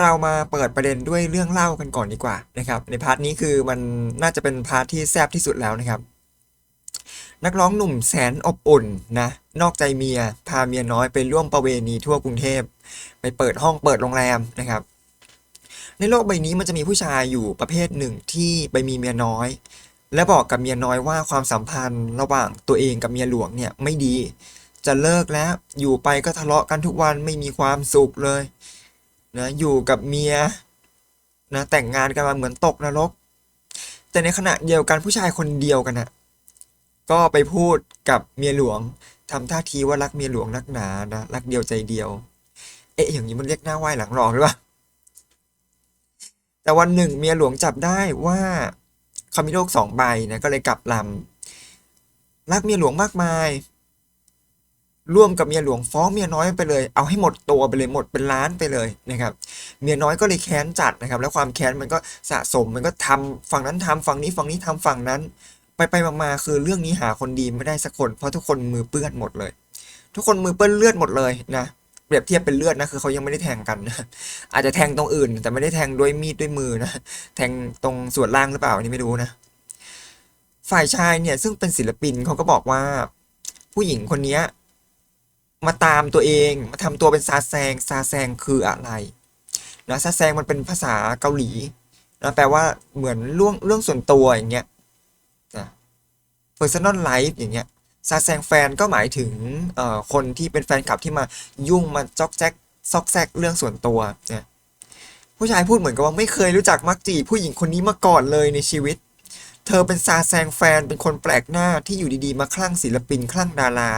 เรามาเปิดประเด็นด้วยเรื่องเล่ากันก่อนดีกว่านะครับ ในพาร์ทนี้คือมันน่าจะเป็นพาร์ทที่แซ่บที่สุดแล้วนะครับ นักร้องหนุ่มแสนอบอุ่นนะนอกใจเมียพาเมียน้อยไปร่วมประเวณีทั่วกรุงเทพไปเปิดห้องเปิดโรงแรมนะครับ ในโลกใบนี้มันจะมีผู้ชายอยู่ประเภทหนึ่งที่ไปมีเมียน้อย และบอกกับเมียน้อยว่าความสัมพันธ์ระหว่างตัวเองกับเมียหลวงเนี่ยไม่ดี จะเลิกแล้วอยู่ไปก็ทะเลาะกันทุกวันไม่มีความสุขเลย นะอยู่กับเมียนะแต่งงานกันมาเหมือนตกนรก แต่ในขณะเดียวกันผู้ชายคนเดียวกันนะก็ไปพูดกับเมียหลวงทำท่าทีว่ารักเมียหลวงนักหนานะรักเดียวใจเดียว เอ๊ะอย่างนี้มันเรียกหน้าไหว้หลังรองหรือเปล่าแต่วันหนึ่งเมียหลวงจับได้ว่าเขามีโรคสองใบนะก็เลยกลับลำรักเมียหลวงมากมาย ร่วมกับเมียหลวงฟ้องเมียน้อยไปเลย เอาให้หมดตัวไปเลยหมดเป็นล้านไปเลยนะครับ เมียน้อยก็เลยแค้นจัดนะครับ แล้วความแค้นมันก็สะสมมันก็ทำฝั่งนั้นทำฝั่งนี้ฝั่งนี้ทำฝั่งนั้น ไปไปมาๆคือเรื่องนี้หาคนดีไม่ได้สักคน เพราะทุกคนมือเปื้อนหมดเลย ทุกคนมือเปื้อนเลือดหมดเลยนะเปรียบเทียบเป็นเลือดนะคือเขายังไม่ได้แทงกันนะอาจจะแทงตรงอื่น แต่ไม่ได้แทงด้วยมีดด้วยมือนะแทงตรงส่วนล่างหรือเปล่านี่ไม่รู้นะ ฝ่ายชายเนี่ยซึ่งเป็นศิลปินเขาก็บอกว่า ผู้หญิงคนนี้ มาตามตัวเอง มาทำตัวเป็นซาแซงซาแซงคืออะไรนะซาแซงมันเป็นภาษาเกาหลีนะแปลว่าเหมือนเรื่องเรื่องส่วนตัวอย่างเงี้ยนะ personal life อย่างเงี้ยซาแซงแฟนก็หมายถึงเอ่อคนที่เป็นแฟนคลับที่มายุ่งมาจอกแจ๊กซอกแซกเรื่องส่วนตัวนี่ยผู้ชายพูดเหมือนกับว่าไม่เคยรู้จักมักจีผู้หญิงคนนี้มาก่อนเลยในชีวิต เธอเป็นซาแซงแฟนเป็นคนแปลกหน้าที่อยู่ดีๆ มาคลั่งศิลปินคลั่งดารา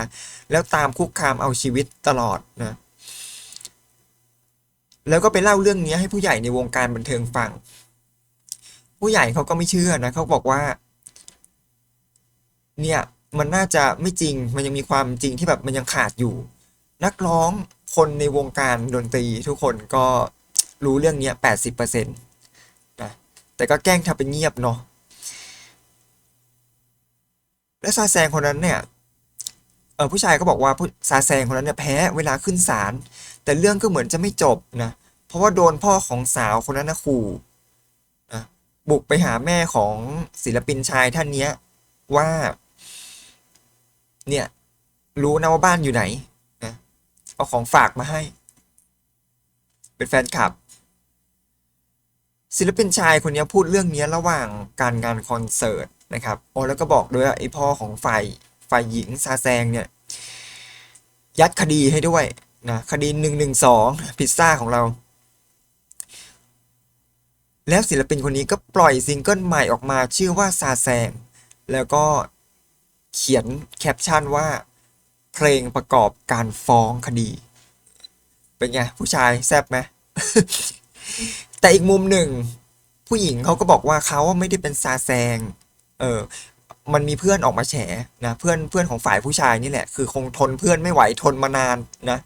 แล้วตามคุกคามเอาชีวิตตลอดนะ แล้วก็ไปเล่าเรื่องนี้ให้ผู้ใหญ่ในวงการบันเทิงฟัง ผู้ใหญ่เขาก็ไม่เชื่อนะเขาบอกว่า เนี่ยมันน่าจะไม่จริงมันยังมีความจริงที่แบบมันยังขาดอยู่ นักร้องคนในวงการดนตรีทุกคนก็รู้เรื่องเนี้แปดสิบเปอร์เซ็นต์นะแต่ก็แกล้งทำเป็นเงียบเนาะ และซาแซงคนนั้นเนี่ยเออผู้ชายก็บอกว่าซาแซงคนนั้นเนี่ยแพ้เวลาขึ้นศาลแต่เรื่องก็เหมือนจะไม่จบนะเพราะว่าโดนพ่อของสาวคนนั้นนะขู่นะบุกไปหาแม่ของศิลปินชายท่านเนี้ยว่า เนี่ย รู้นะว่าบ้านอยู่ไหนนะเอาของฝากมาให้ เป็นแฟนคลับ ศิลปินชายคนนี้พูดเรื่องนี้ระหว่างการงานคอนเสิร์ตนะครับโอ้แล้วก็บอกด้วยว่าไอพ่อของฝ่ายฝ่ายหญิงซาแซงเนี่ยยัดคดีให้ด้วยนะคดีหนึ่งหนึ่งสองพิซซ่าของเรา แล้วศิลปินคนนี้ก็ปล่อยซิงเกิลใหม่ออกมาชื่อว่าซาแซงแล้วก็เขียนแคปชั่นว่า เพลงประกอบการฟ้องคดี เป็นไง ผู้ชายแซบไหม แต่อีกมุมหนึ่ง ผู้หญิงเขาก็บอกว่าเขาไม่ได้เป็นซาแซง เออ มันมีเพื่อนออกมาแฉนะเพื่อนเพื่อนของฝ่ายผู้ชายนี่แหละคือคงทนเพื่อนไม่ไหวทนมานานนะ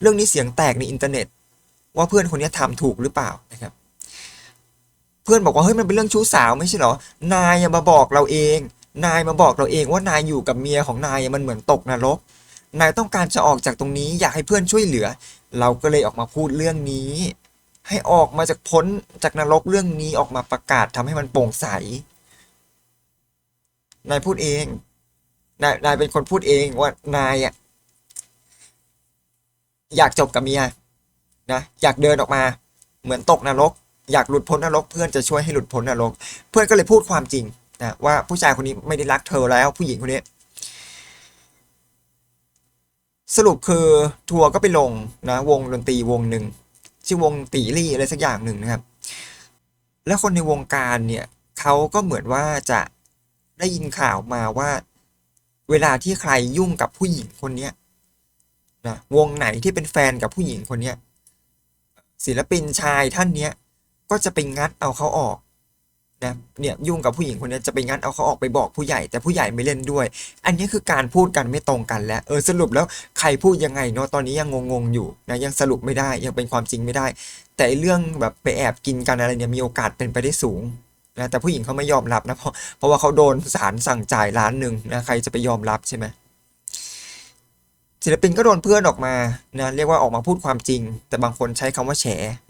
เรื่องนี้เสียงแตกในอินเทอร์เน็ต ว่าเพื่อนคนนี้ทำถูกหรือเปล่านะครับ เพื่อนบอกว่าเฮ้ยมันเป็นเรื่องชู้สาวไม่ใช่เหรอนายมาบอกเราเอง นายมาบอกเราเองว่านายอยู่กับเมียของนายมันเหมือนตกนรกนายต้องการจะออกจากตรงนี้อยากให้เพื่อนช่วยเหลือ เราก็เลยออกมาพูดเรื่องนี้ ให้ออกมาจากพ้นจากนรกเรื่องนี้ออกมาประกาศทำให้มันโปร่งใส นายพูดเอง นายนายเป็นคนพูดเองว่านายอะอยากจบกับเมียนะอยากเดินออกมา เหมือนตกนรก อยากหลุดพ้นนรก เพื่อนจะช่วยให้หลุดพ้นนรก เพื่อนก็เลยพูดความจริงนะว่าผู้ชายคนนี้ไม่ได้รักเธอแล้ว ผู้หญิงคนนี้สรุปคือทัวร์ก็ไปลงนะวงดนตรีวงหนึ่ง ชื่อวงตีรี่อะไรสักอย่างหนึ่งนะครับ และคนในวงการเนี่ยเขาก็เหมือนว่าจะได้ยินข่าวมาว่า เวลาที่ใครยุ่งกับผู้หญิงคนเนี้ยนะวงไหนที่เป็นแฟนกับผู้หญิงคนเนี้ยศิลปินชายท่านเนี้ยก็จะไปงัดเอาเขาออก นะเนี่ยยุ่งกับผู้หญิงคนนี้จะไปงัดเอาเขาออกไปบอกผู้ใหญ่ แต่ผู้ใหญ่ไม่เล่นด้วย อันนี้คือการพูดกันไม่ตรงกันแล้วเออสรุปแล้วใครพูดยังไงเนาะตอนนี้ยังงงๆอยู่นะยังสรุปไม่ได้ยังเป็นความจริงไม่ได้ แต่เรื่องแบบไปแอบกินกันอะไรเนี่ยมีโอกาสเป็นไปได้สูงนะแต่ผู้หญิงเขาไม่ยอมรับนะเพราะเพราะว่าเขาโดนศาลสั่งจ่ายล้านหนึ่งนะใครจะไปยอมรับใช่ไหม ศิลปินก็โดนเพื่อนออกมานะเรียกว่าออกมาพูดความจริง แต่บางคนใช้คำว่าแฉ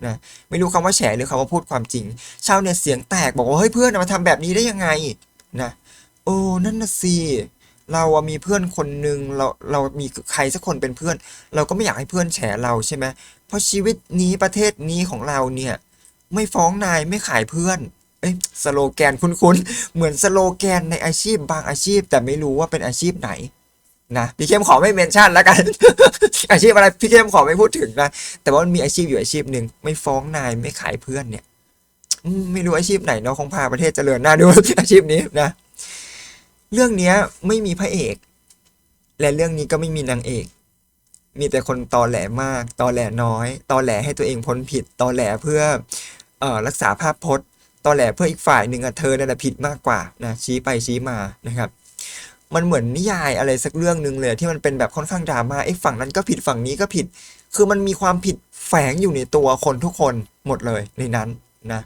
นะไม่รู้คำว่าแฉหรือคำว่าพูดความจริง ชาวเน็ตเสียงแตกบอกว่าเฮ้ยเพื่อนมาทำแบบนี้ได้ยังไงนะโอ้นั่นน่ะสิเรามีเพื่อนคนหนึ่งเราเรามีใครสักคนเป็นเพื่อน เราก็ไม่อยากให้เพื่อนแฉเราใช่ไหมเพราะชีวิตนี้ประเทศนี้ของเราเนี่ยไม่ฟ้องนายไม่ขายเพื่อนเอ้ยสโลแกนคุ้นๆเหมือนสโลแกนในอาชีพบางอาชีพ แต่ไม่รู้ว่าเป็นอาชีพไหน นะพี่เข้มขอไม่เมนชั่นแล้วกัน อาชีพอะไรพี่เข้มขอไม่พูดถึงนะแต่ว่ามันมีอาชีพอยู่อาชีพหนึ่งไม่ฟ้องนายไม่ขายเพื่อนเนี่ยไม่รู้อาชีพไหนเนาะคงพาประเทศเจริญหน้าดูอาชีพนี้นะ เรื่องเนี้ยไม่มีพระเอก และเรื่องนี้ก็ไม่มีนางเอก มีแต่คนตอแหลมาก ตอแหลน้อย ตอแหลให้ตัวเองพ้นผิด ตอแหลเพื่อเอ่อรักษาภาพพจน์ ตอแหลเพื่ออีกฝ่ายหนึ่งอะเธอนั่นแหละผิดมากกว่านะชี้ไปชี้มานะครับ มันเหมือนนิยายอะไรสักเรื่องหนึ่งเลยที่มันเป็นแบบค่อนข้างดราม่าไอ้ฝั่งนั้นก็ผิดฝั่งนี้ก็ผิด คือมันมีความผิดแฝงอยู่ในตัวคนทุกคนหมดเลยในนั้นนะ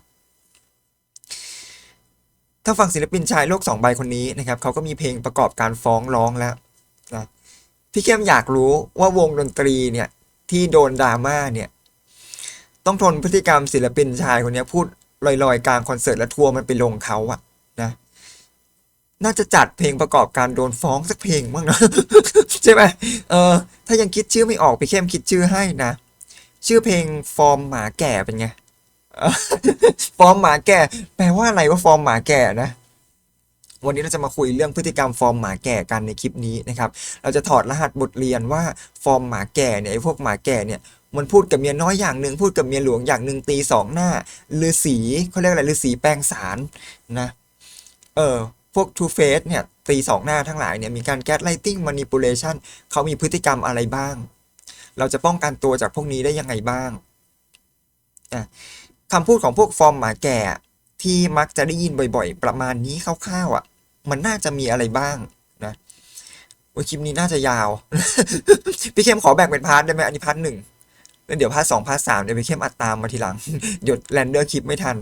ถ้าฟังศิลปินชายโลกสองใบคนนี้นะครับเขาก็มีเพลงประกอบการฟ้องร้องแล้วนะพี่เข้มอยากรู้ว่าวงดนตรีเนี่ยที่โดนดราม่าเนี่ยต้องทนพฤติกรรมศิลปินชายคนนี้พูดลอยๆกลางคอนเสิร์ตแล้วทัวร์มันไปลงเขาอะนะ น่าจะจัดเพลงประกอบการโดนฟ้องสักเพลงบ้างนะใช่ไหมเออถ้ายังคิดชื่อไม่ออกพี่เข้มคิดชื่อให้นะ ชื่อเพลงฟอร์มหมาแก่เป็นไงฟอร์มหมาแก่ แปลว่าอะไรว่าฟอร์มหมาแก่นะวันนี้เราจะมาคุยเรื่องพฤติกรรมฟอร์มหมาแก่กันในคลิปนี้นะครับ เราจะถอดรหัสบทเรียนว่าฟอร์มหมาแก่เนี่ยไอ้พวกหมาแก่เนี่ยมันพูดกับเมียน้อยอย่างหนึ่งพูดกับเมียหลวงอย่างหนึ่งตีสองหน้าฤาษีเขาเรียกอะไรฤาษีแปลงสารนะ เออ พวก Two Face เนี่ยตีสองหน้าทั้งหลายเนี่ยมีการ Gaslighting Manipulation เขามีพฤติกรรมอะไรบ้าง เราจะป้องกันตัวจากพวกนี้ได้ยังไงบ้างคำพูดของพวกฟอร์มหมาแก่ที่มักจะได้ยินบ่อยๆ ประมาณนี้คร่าวๆอะ มันน่าจะมีอะไรบ้างนะโอ้ยคลิปนี้น่าจะยาว พี่เข้มขอแบ่งเป็นพาร์ทได้ไหมอันนี้พาร์ทหนึ่งแล้วเดี๋ยวพาร์ทสองพาร์ทสามเดี๋ยวพี่เข้มอัดตามมาทีหลังเดี๋ยวแรนเดอร์คลิปไม่ทัน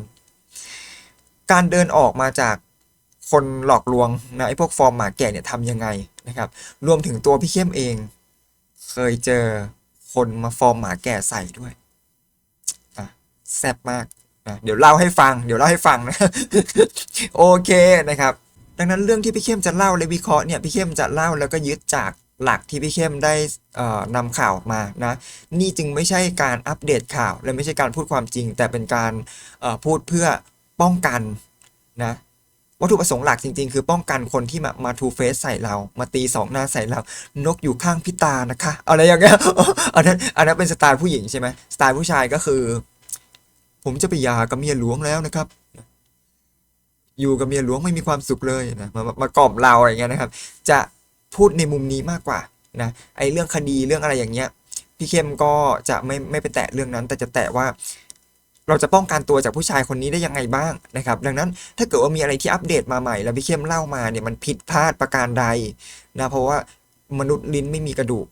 การเดินออกมาจาก คนหลอกลวงนะไอ้พวกฟอร์มหมาแก่เนี่ยทำยังไงนะครับ รวมถึงตัวพี่เข้มเอง เคยเจอคนมาฟอร์มหมาแก่ใส่ด้วยอะแซ่บมากนะเดี๋ยวเล่าให้ฟัง เดี๋ยวเล่าให้ฟังนะโอเคนะครับ ดังนั้นเรื่องที่พี่เข้มจะเล่าและวิเคราะห์เนี่ยพี่เข้มจะเล่าแล้วก็ยึดจากหลักที่พี่เข้มได้นำข่าวมานะนี่จึงไม่ใช่การอัปเดตข่าว และไม่ใช่การพูดความจริง แต่เป็นการพูดเพื่อป้องกันนะ วัตถุประสงค์หลักจริงๆ คือป้องกันคนที่มามาทูเฟสใส่เรา มาตีสองหน้าใส่เรา นกอยู่ข้างพี่ตานะคะ อะไรอย่างเงี้ยอันนั้นอันนั้นเป็นสไตล์ผู้หญิงใช่ไหมสไตล์ผู้ชายก็คือ ผมจะไปยากับเมียหลวงแล้วนะครับ อยู่กับเมียหลวงไม่มีความสุขเลยนะมามามากล่อมเราอะไรเงี้ยนะครับ จะพูดในมุมนี้มากกว่านะไอ้เรื่องคดีเรื่องอะไรอย่างเงี้ย พี่เข้มก็จะไม่ไม่ไปแตะเรื่องนั้น แต่จะแตะว่า เราจะป้องกันตัวจากผู้ชายคนนี้ได้ยังไงบ้างนะครับ ดังนั้นถ้าเกิดว่ามีอะไรที่อัปเดตมาใหม่ แล้วพี่เข้มเล่ามาเนี่ยมันผิดพลาดประการใดนะเพราะว่ามนุษย์ลิ้นไม่มีกระดูก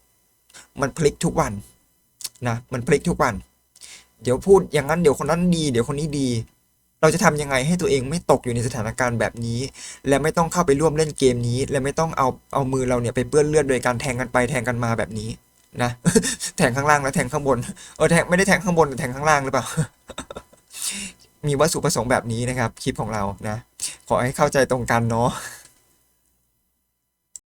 มันพลิกทุกวันนะมันพลิกทุกวัน เดี๋ยวพูดอย่างนั้นเดี๋ยวคนนั้นดี เดี๋ยวคนนี้ดี เราจะทำยังไงให้ตัวเองไม่ตกอยู่ในสถานการณ์แบบนี้ และไม่ต้องเข้าไปร่วมเล่นเกมนี้ และไม่ต้องเอาเอามือเราเนี่ยไปเปื้อนเลือดโดยการแทงกันไปแทงกันมาแบบนี้ นะแทงข้างล่างแล้วแทงข้างบนเออแทงไม่ได้แทงข้างบนแต่แทงข้างล่างหรือเปล่า มีวัตถุประสงค์แบบนี้นะครับ คลิปของเรานะ ขอให้เข้าใจตรงกันเนาะ